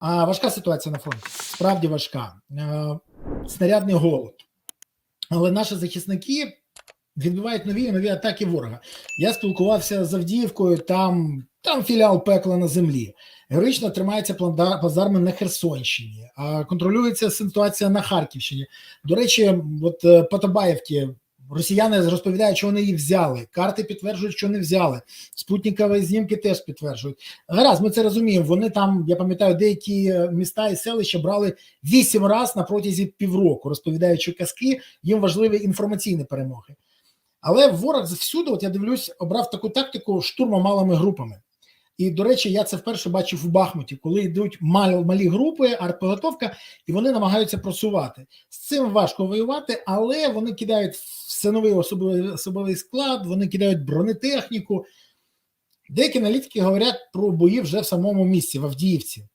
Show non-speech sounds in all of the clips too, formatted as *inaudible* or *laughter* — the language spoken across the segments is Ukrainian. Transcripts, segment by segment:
А важка ситуація на фронті. Справді важка. Е, Снарядний голод. Але наші захисники відбивають нові нові атаки ворога. Я спілкувався з Авдіївкою, там, там філіал пекла на землі. Героїчно тримається плацдарми на Херсонщині, контролюється ситуація на Харківщині. До речі, от е, по Табаєвці росіяни розповідають, що вони її взяли. Карти підтверджують, що не взяли. Спутникові знімки теж підтверджують. Гаразд, ми це розуміємо. Вони там, я пам'ятаю, деякі е, міста і селища брали вісім разів на протязі півроку, розповідаючи казки, їм важливі інформаційні перемоги. Але ворог всюди, от я дивлюсь, обрав таку тактику штурму малими групами. І, до речі, я це вперше бачив в Бахмуті, коли йдуть малі, малі групи, артподготовка, і вони намагаються просувати. З цим важко воювати, але вони кидають все новий особовий, особовий склад, вони кидають бронетехніку. Деякі аналітики говорять про бої вже в самому місці, в Авдіївці.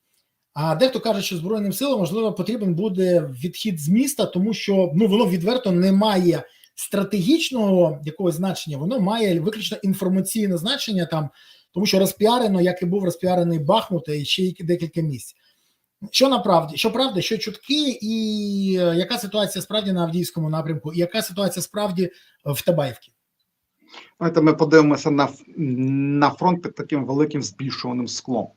А дехто каже, що Збройним силам, можливо, потрібен буде відхід з міста, тому що ну, воно відверто не має стратегічного якогось значення, воно має виключно інформаційне значення там, тому що розпіарено, як і був розпіарений Бахмут і ще декілька місць. Що направді, що правда, що чутки, і е, яка ситуація справді на Авдіївському напрямку, і яка ситуація справді в Табаївці? Давайте ми подивимося на, на фронт під таким великим збільшуваним склом,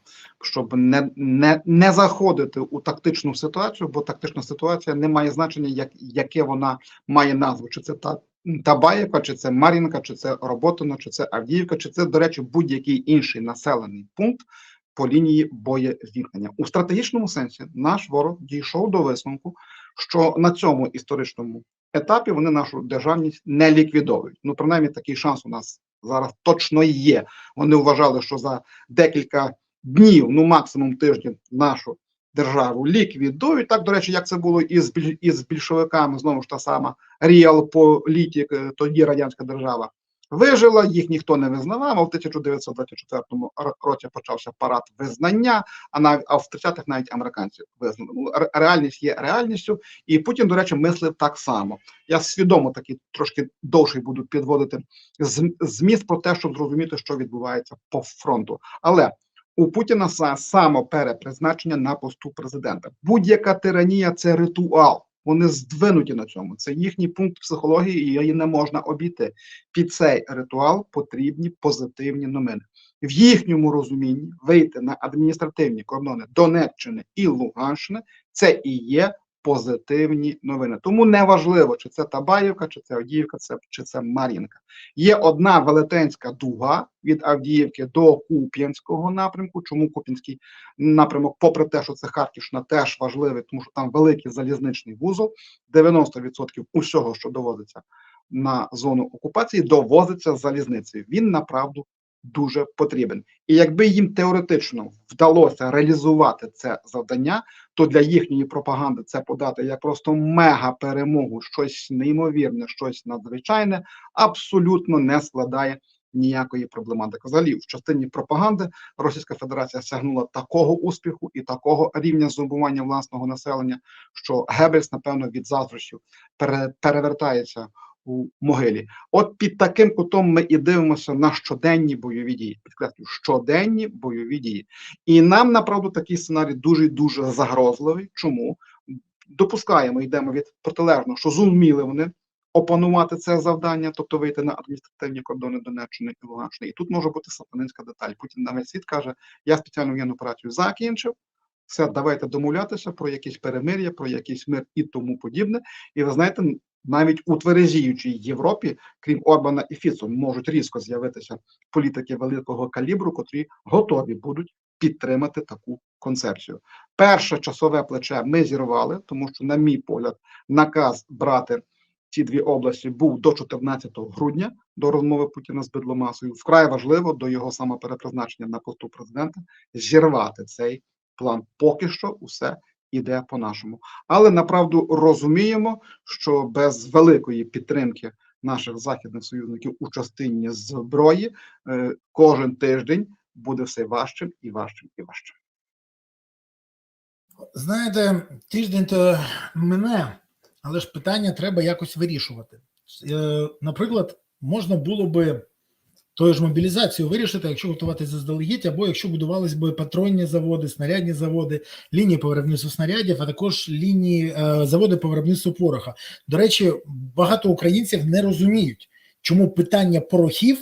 щоб не, не, не заходити у тактичну ситуацію, бо тактична ситуація не має значення, як, яке вона має назву. Чи це та Табаєвка, чи це Мар'їнка, чи це Роботино, чи це Авдіївка, чи це, до речі, будь-який інший населений пункт по лінії боєзіткнення. У стратегічному сенсі наш ворог дійшов до висновку, що на цьому історичному етапі вони нашу державність не ліквідовують. Ну, принаймні, такий шанс у нас зараз точно є. Вони вважали, що за декілька днів, ну максимум тиждень, нашу державу ліквідують. Так, до речі, як це було із із більшовиками, знову ж та сама Ріалполітік, е, тоді радянська держава. Вижила, їх ніхто не визнавав. А в 1924 р- році почався парад визнання, а навіть а в 30-х навіть американці визнали. Ну, реальність є реальністю, і Путін, до речі, мислив так само. Я свідомо такий трошки довший буду підводити зміст про те, щоб зрозуміти, що відбувається по фронту. Але у Путіна са- самоперепризначення на посту президента. Будь-яка тиранія це ритуал. Вони здвинуті на цьому. Це їхній пункт психології, і її не можна обійти. Під цей ритуал потрібні позитивні новини. В їхньому розумінні вийти на адміністративні кордони Донеччини і Луганщини це і є позитивні новини. Тому неважливо, чи це Табаївка, чи це Авдіївка, це, чи це Мар'їнка. Є одна велетенська дуга від Авдіївки до Куп'янського напрямку. Чому Куп'янський напрямок, попри те, що це Харківщина, теж важливий, тому що там великий залізничний вузол. 90% усього, що довозиться на зону окупації, довозиться залізницею. Він направду дуже потрібен. І якби їм теоретично вдалося реалізувати це завдання, то для їхньої пропаганди це подати як просто мега перемогу, щось неймовірне, щось надзвичайне, абсолютно не складає ніякої проблематики. Взагалі, в частині пропаганди Російська Федерація сягнула такого успіху і такого рівня здобування власного населення, що Геббельс, напевно, від заздрощів пере, перевертається у могилі. От під таким кутом ми і дивимося на щоденні бойові дії. Підкреслюю, щоденні бойові дії. І нам направду такий сценарій дуже дуже загрозливий. Чому допускаємо, йдемо від протилежного, що зуміли вони опанувати це завдання, тобто вийти на адміністративні кордони Донеччини і Луганщини. І тут може бути сатанинська деталь. Путін на весь світ каже: я спеціальну воєнну операцію закінчив. Все, давайте домовлятися про якісь перемир'я, про якийсь мир і тому подібне. І ви знаєте, навіть у тверезіючій Європі, крім Орбана і Фіцу, можуть різко з'явитися політики великого калібру, котрі готові будуть підтримати таку концепцію. Перше часове плече ми зірвали, тому що, на мій погляд, наказ брати ці дві області був до 14 грудня до розмови Путіна з Бедломасою. Вкрай важливо до його самоперепризначення на посту президента зірвати цей план. Поки що усе іде по-нашому. Але направду розуміємо, що без великої підтримки наших західних союзників у частині зброї е, кожен тиждень буде все важчим і важчим і важчим. Знаєте, тиждень то мене, але ж питання треба якось вирішувати. Е, Наприклад, можна було би тою ж мобілізацію вирішити, якщо готуватися заздалегідь, або якщо будувались би патронні заводи, снарядні заводи, лінії по виробництву снарядів, а також лінії е, заводи по виробництву пороха. До речі, багато українців не розуміють, чому питання порохів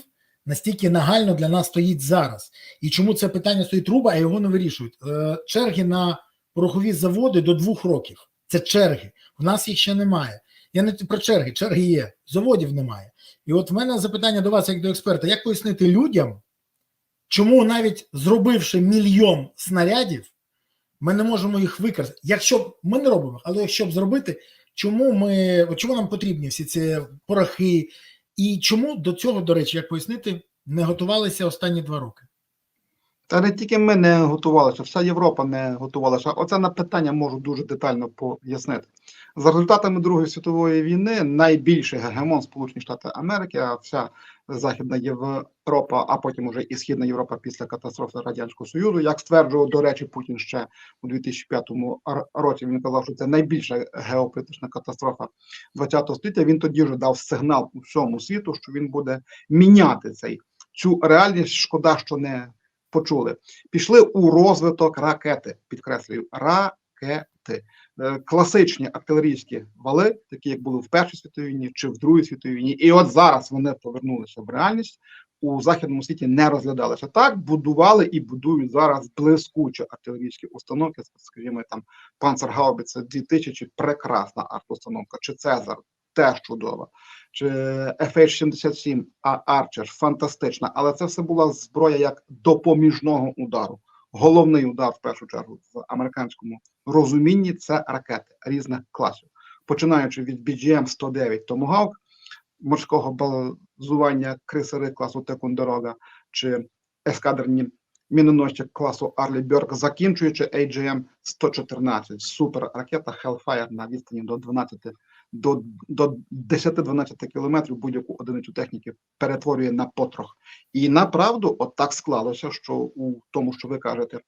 настільки нагально для нас стоїть зараз, і чому це питання стоїть труба, а його не вирішують. Е, черги на порохові заводи до двох років. Це черги. У нас їх ще немає. Я не про черги, черги є, заводів немає. І от в мене запитання до вас, як до експерта, як пояснити людям, чому навіть зробивши мільйон снарядів, ми не можемо їх використати. Якщо б ми не робимо, але якщо б зробити, чому ми чому нам потрібні всі ці порохи, і чому до цього, до речі, як пояснити, не готувалися останні два роки? Та не тільки ми не готувалися, вся Європа не готувалася. Оце на питання можу дуже детально пояснити. За результатами Другої світової війни найбільший гегемон Сполучені Штати Америки, а вся Західна Європа, а потім уже і Східна Європа після катастрофи Радянського Союзу, як стверджував, до речі, Путін ще у 2005 році. Він казав, що це найбільша геополітична катастрофа ХХ століття. Він тоді вже дав сигнал всьому світу, що він буде міняти цей цю реальність. Шкода, що не почули. Пішли у розвиток ракети. Підкреслюю, ракети. Е, Класичні артилерійські вали, такі як були в Першій світовій війні чи в Другій світовій війні, і от зараз вони повернулися в реальність. У західному світі не розглядалися так, будували і будують зараз блискучі артилерійські установки. Скажімо, там Панцергаубіце 2000 прекрасна артустановка, чи Цезар теж чудова, чи FH-77 Арчер фантастична, але це все була зброя як допоміжного удару. Головний удар в першу чергу в американському розумінні це ракети різних класів, починаючи від BGM-109 Tomahawk, морського базування крисери класу Текундерога чи ескадренні міноносці класу Арлі Бьорк, закінчуючи AGM-114, суперракета Hellfire на відстані до 12 до, до 10-12 кілометрів будь-яку одиницю техніки перетворює на потрох. І направду, от так склалося, що у тому, що ви кажете,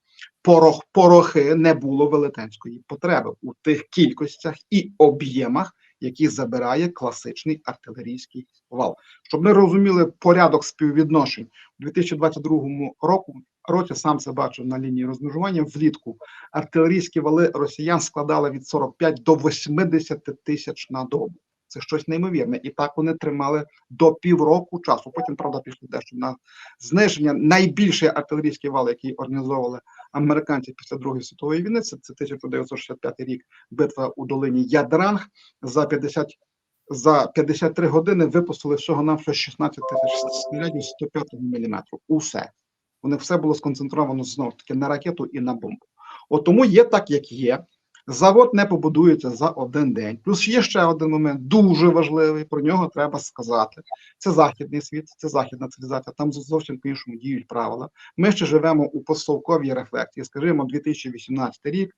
порох, порохи не було велетенської потреби у тих кількостях і об'ємах, які забирає класичний артилерійський вал. Щоб ми розуміли порядок співвідношень у 2022 року. Році сам це бачив на лінії розмежування влітку. Артилерійські вали росіян складали від 45 до 80 тисяч на добу. Це щось неймовірне, і так вони тримали до півроку часу. Потім правда пішли дещо на зниження. Найбільший артилерійський вал, який організовували американці після Другої світової війни, це, це 1965 рік. Битва у долині Ядранг за 50 за 53 години випустили всього на всього 16 тисяч снарядів 105 мм. Усе. Вони все було сконцентровано знов таки на ракету і на бомбу. От тому є так, як є. Завод не побудується за один день. Плюс є ще один момент, дуже важливий. Про нього треба сказати. Це західний світ, це західна цивілізація. Там зовсім по іншому діють правила. Ми ще живемо у постсовковій рефлексії. Скажімо, 2018 рік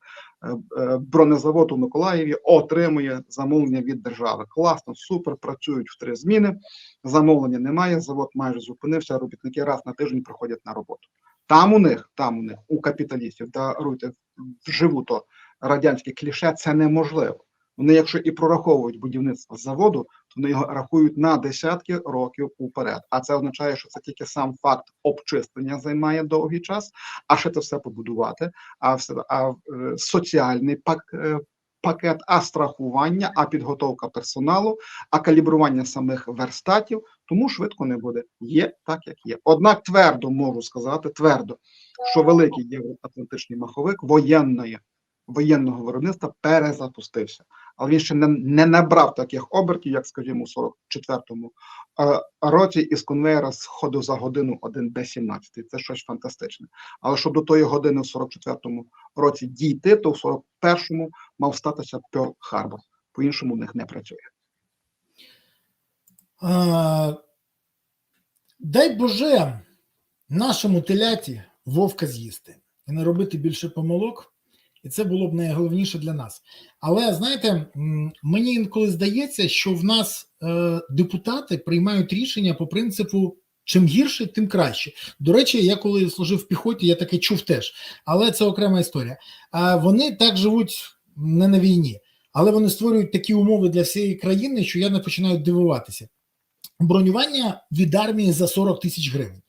бронезавод у Миколаєві отримує замовлення від держави. Класно, супер, працюють в три зміни. Замовлення немає. Завод майже зупинився. Робітники раз на тиждень приходять на роботу. Там у них, там у них, у капіталістів, даруйте вживу то радянське кліше, це неможливо. Вони, якщо і прораховують будівництво заводу, то вони його рахують на десятки років уперед. А це означає, що це тільки сам факт обчислення займає довгий час, а ще це все побудувати. А все а соціальний пак, пакет, а страхування, а підготовка персоналу, а калібрування самих верстатів, тому швидко не буде. Є так, як є. Однак твердо можу сказати, твердо, що великий євроатлантичний маховик воєнної воєнного виробництва перезапустився, але він ще не, не набрав таких обертів, як, скажімо, у 44-му році із конвейера сходив за годину один Д-17. Це щось фантастичне. Але щоб до тої години в 44-му році дійти, то в 41-му мав статися Перл Харбор. По-іншому в них не працює. А, дай Боже нашому теляті вовка з'їсти і не робити більше помилок. І це було б найголовніше для нас. Але знаєте, мені інколи здається, що в нас е, депутати приймають рішення по принципу. Чим гірше, тим краще. До речі, я коли служив в піхоті, я таке чув теж, але це окрема історія. А вони так живуть не на війні, але вони створюють такі умови для всієї країни, що я не починаю дивуватися. бронювання від армії за 40 тисяч гривень.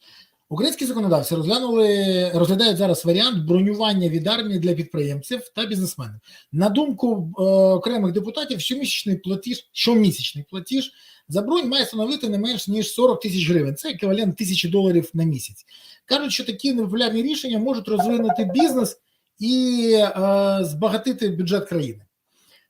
Українські законодавці розглянули розглядають зараз варіант бронювання від армії для підприємців та бізнесменів. На думку е, окремих депутатів, щомісячний платіж, щомісячний платіж за бронь має становити не менш ніж 40 тисяч гривень. Це еквівалент тисячі доларів на місяць. Кажуть, що такі непопулярні рішення можуть розвинути бізнес і е, збагатити бюджет країни.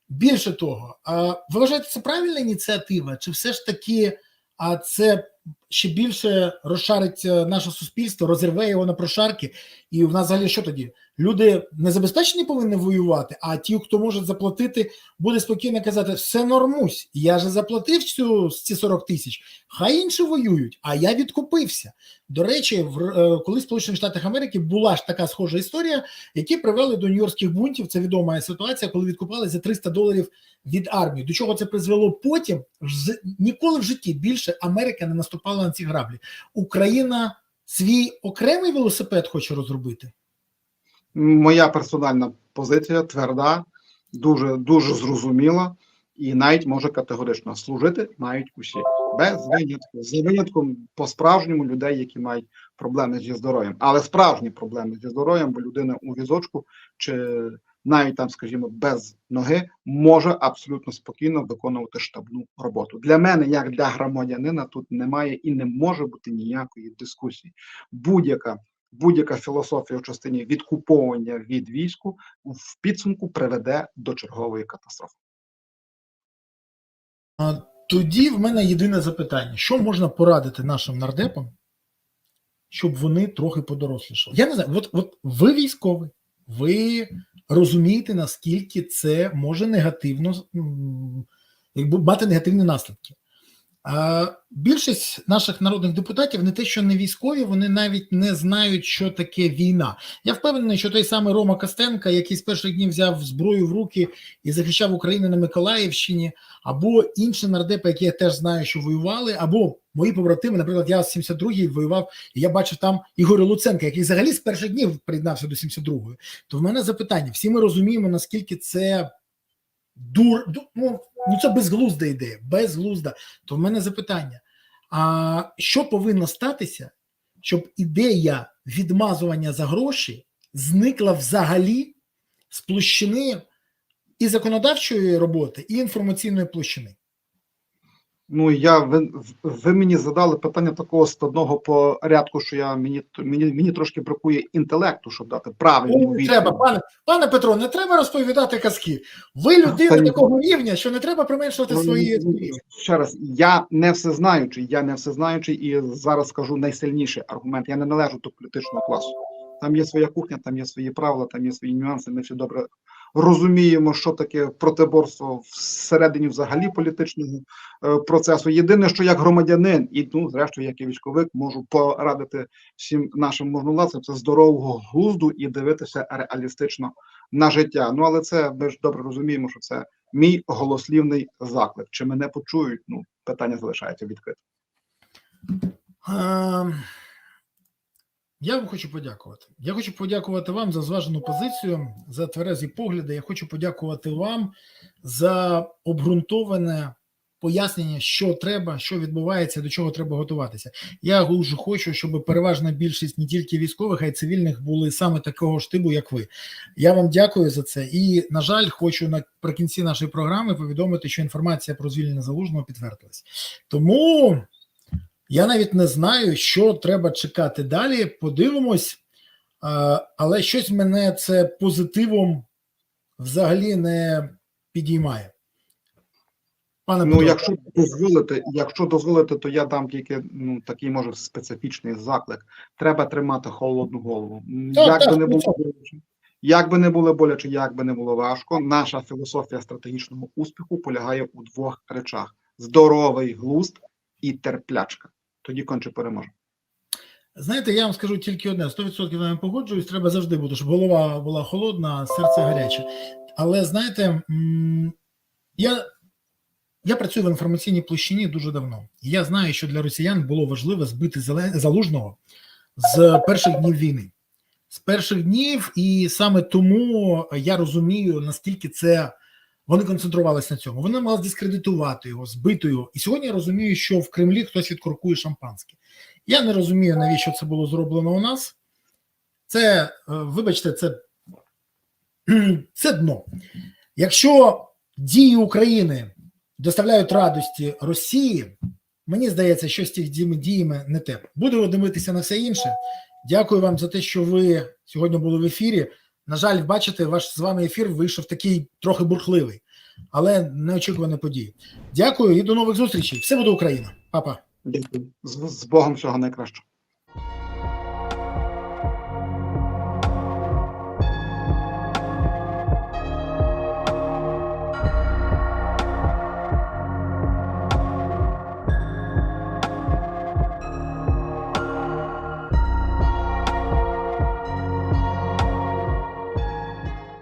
Більше того, е, ви вважаєте, це правильна ініціатива, чи все ж таки а це ще більше розшарить наше суспільство, розірве його на прошарки, і в нас взагалі що тоді? Люди не забезпечені повинні воювати, а ті, хто може заплатити, буде спокійно казати: все нормусь, я же заплатив цю ці 40 тисяч, хай інші воюють, а я відкупився. До речі, в е, коли Сполучених Штатах Америки була ж така схожа історія, які привели до нью-йоркських бунтів. Це відома ситуація, коли відкупали за 300 доларів від армії. До чого це призвело потім? Ніколи в житті більше Америка не наступала на ці граблі. Україна свій окремий велосипед хоче розробити. Моя персональна позиція тверда, дуже дуже зрозуміла, і навіть може категорично служити мають усі без винятку, за винятком по справжньому людей, які мають проблеми зі здоров'ям, але справжні проблеми зі здоров'ям, бо людина у візочку чи навіть там, скажімо, без ноги може абсолютно спокійно виконувати штабну роботу. Для мене, як для громадянина, тут немає і не може бути ніякої дискусії. Будь-яка будь-яка філософія в частині відкуповування від війську в підсумку приведе до чергової катастрофи. Тоді в мене єдине запитання: що можна порадити нашим нардепам, щоб вони трохи подорослішали? Я не знаю, от, от ви військовий, ви розумієте, наскільки це може негативно якби мати негативні наслідки. А більшість наших народних депутатів не те, що не військові, вони навіть не знають, що таке війна. Я впевнений, що той самий Рома Костенка, який з перших днів взяв зброю в руки і захищав Україну на Миколаївщині, або інші нардепи, які я теж знаю, що воювали, або мої побратими, наприклад, я з 72-ї воював, і я бачив там Ігоря Луценка, який взагалі з перших днів приєднався до 72-ї. То в мене запитання: всі ми розуміємо, наскільки це дур, дур, ну, ну це безглузда ідея, безглузда. То в мене запитання: а що повинно статися, щоб ідея відмазування за гроші зникла взагалі з площини і законодавчої роботи, і інформаційної площини? Ну я ви, ви мені задали питання такого складного порядку, що я мені мені, мені трошки бракує інтелекту, щоб дати правильну не відповідь. треба, пане, пане Петро, не треба розповідати казки. Ви людина Та ні. такого рівня, що не треба применшувати Ну, свої. ну, ще раз, я не всезнаючий, я не всезнаючий, і зараз скажу найсильніший аргумент. Я не належу до політичного класу. Там є своя кухня, там є свої правила, там є свої нюанси. Ми всі добре розуміємо, що таке протиборство всередині взагалі політичного е, процесу. Єдине, що як громадянин, і ну, зрештою, як і військовик, можу порадити всім нашим можновладцям, це здорового глузду і дивитися реалістично на життя. Ну але це ми ж добре розуміємо, що це мій голослівний заклик. Чи мене почують? Ну, питання залишається відкритим. Ем, Я вам хочу подякувати. Я хочу подякувати вам за зважену позицію, за тверезі погляди. Я хочу подякувати вам за обґрунтоване пояснення, що треба, що відбувається, до чого треба готуватися. Я дуже хочу, щоб переважна більшість не тільки військових, а й цивільних були саме такого ж типу, як ви. Я вам дякую за це. І, на жаль, хочу наприкінці нашої програми повідомити, що інформація про звільнення залужного підтвердилась. Тому. Я навіть не знаю, що треба чекати далі. Подивимось, але щось мене це позитивом взагалі не підіймає. Пане Ну, Петро, якщо дозволити, якщо дозволити, то я дам тільки ну такий може специфічний заклик. Треба тримати холодну голову. Так, як так, би не було боляче, як би не було боляче, як би не було важко. Наша філософія стратегічного успіху полягає у двох речах: здоровий глузд і терплячка. Тоді конче переможе. знаєте, я вам скажу тільки одне: 100% з вами погоджуюсь, треба завжди бути, щоб голова була холодна, серце гаряче. Але знаєте, я, я працюю в інформаційній площині дуже давно. І Я знаю, що для росіян було важливо збити залужного з перших днів війни. З перших днів, і саме тому я розумію, наскільки це Вони концентрувалися на цьому. Вони мали дискредитувати його, збити його. І сьогодні я розумію, що в Кремлі хтось відкуркує шампанське. Я не розумію, навіщо це було зроблено у нас. Це, е, вибачте, це, *clears throat* це дно. Якщо дії України доставляють радості Росії, мені здається, що з тих діями- не те. Будемо дивитися на все інше. Дякую вам за те, що ви сьогодні були в ефірі. На жаль, бачите, ваш з вами ефір вийшов такий трохи бурхливий, але неочікувані події. Дякую і до нових зустрічей. Все буде Україна. Па-па. З, з Богом всього найкращого.